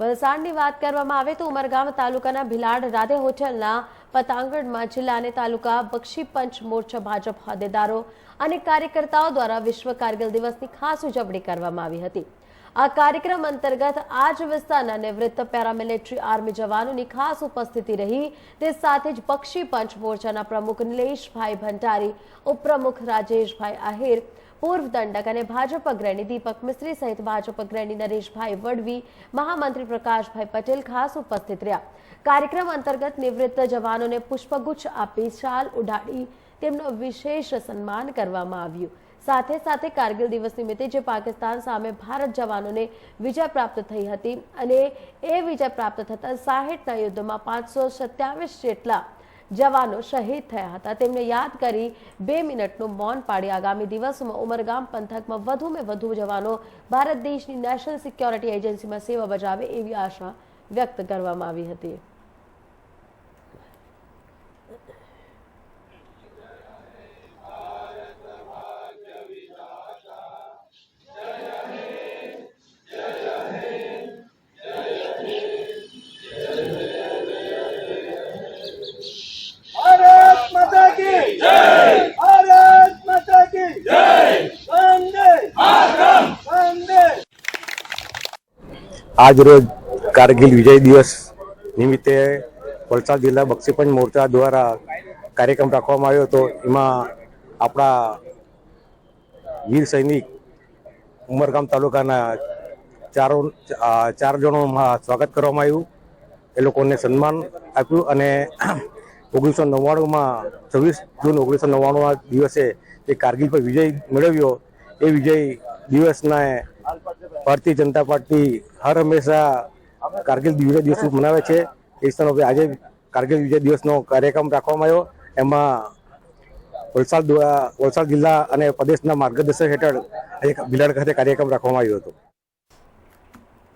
વલસાડની વાત કરવામાં આવે તો ઉમરગામ તાલુકાના ભિલાડ રાધે હોટલના પતાંગણમાં જિલ્લા અને તાલુકા બક્ષી પંચ મોરચા ભાજપ હોદ્દેદારો અને કાર્યકર્તાઓ દ્વારા વિશ્વ કારગિલ દિવસની ખાસ ઉજવણી કરવામાં આવી હતી. આ કાર્યક્રમ અંતર્ગત આજ વિસ્તારના નિવૃત્ત પેરામિલિટરી આર્મી જવાનોની ખાસ ઉપસ્થિતિ રહી. તે સાથે જ પક્ષી પંચ મોરચાના પ્રમુખ નિલેશભાઈ ભંડારી, ઉપપ્રમુખ રાજેશભાઈ આહિર પૂર્વ દંડક અને ભાજપ અગ્રણી દીપક મિસ્ત્રી સહિત ભાજપ અગ્રણી નરેશભાઈ વડવી, મહામંત્રી પ્રકાશભાઈ પટેલ ખાસ ઉપસ્થિત રહ્યા. કાર્યક્રમ અંતર્ગત નિવૃત્ત જવાનોને પુષ્પગુચ્છ આપી શાલ ઉડાડી તેમનું વિશેષ સન્માન કરવામાં આવ્યું. સાથે સાથે કારગિલ દિવસ નિમિત્તે જે પાકિસ્તાન સામે ભારત જવાનોને વિજય પ્રાપ્ત થઈ હતી અને એ વિજય પ્રાપ્ત થતા સાહીઠના યુદ્ધમાં પાંચસો સત્યાવીસ જેટલા જવાનો શહીદ થયા હતા. તેમને યાદ કરી બે મિનિટનું મૌન પાડી આગામી દિવસોમાં ઉમરગામ પંથકમાં વધુમાં વધુ જવાનો ભારત દેશની નેશનલ સિક્યોરિટી એજન્સીમાં સેવા બજાવે એવી આશા વ્યક્ત કરવામાં આવી હતી. આજ રોજ કારગિલ વિજય દિવસ નિમિત્તે વલસાડ જિલ્લા બક્ષીપંચ મોરચા દ્વારા કાર્યક્રમ રાખવામાં આવ્યો હતો. એમાં આપણા વીર સૈનિક ઉમરગામ તાલુકાના ચારો ચાર જણોમાં સ્વાગત કરવામાં આવ્યું. એ લોકોને સન્માન આપ્યું અને ઓગણીસો નવ્વાણુંમાં, છવ્વીસ જૂન ઓગણીસો નવ્વાણુંના દિવસે જે કારગિલ પર વિજય મેળવ્યો, એ વિજય દિવસના ભારતીય જનતા પાર્ટી હર હંમેશા કારગિલ વિજય દિવસ મનાવે છે. એ સ્થાનો આજે કારગિલ વિજય દિવસનો કાર્યક્રમ રાખવામાં આવ્યો. એમાં વલસાડ વલસાડ જિલ્લા અને પ્રદેશના માર્ગદર્શન હેઠળ એક બિલાડ ખાતે કાર્યક્રમ રાખવામાં આવ્યો હતો.